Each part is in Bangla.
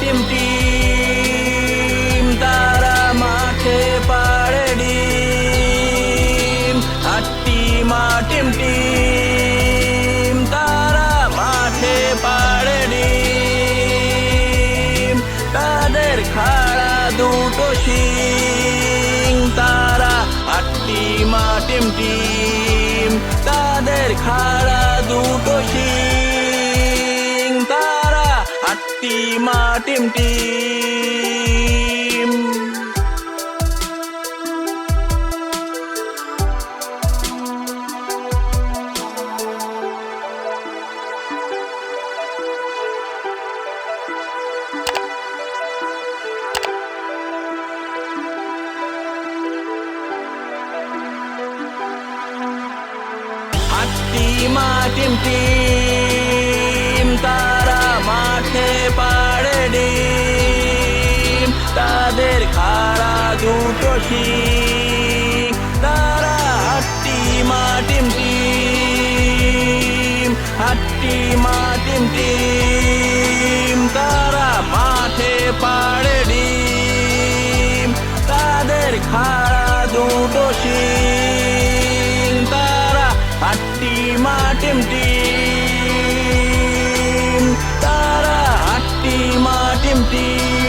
টিম টিম, তারা মাঠে পাড়ে ডিম। আটটি মা টিম টিম তারা মাঠে পাড়ে ডিম। তাদের খাড়া দুটো সিং তারা আটটি মা টিম টিম। আটটি মা টিম টিম হারা দুটো ঠিক তারা হাট্টি মা টিম টিম, হাট্টি মা টিম টিম। তারা মাঠে পাড়ে ডিম, তাদের খারা দুটো শিং তারা হাট্টি মা টিম টিম। তারা হাট্টি মা টিম টিম।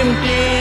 tim tim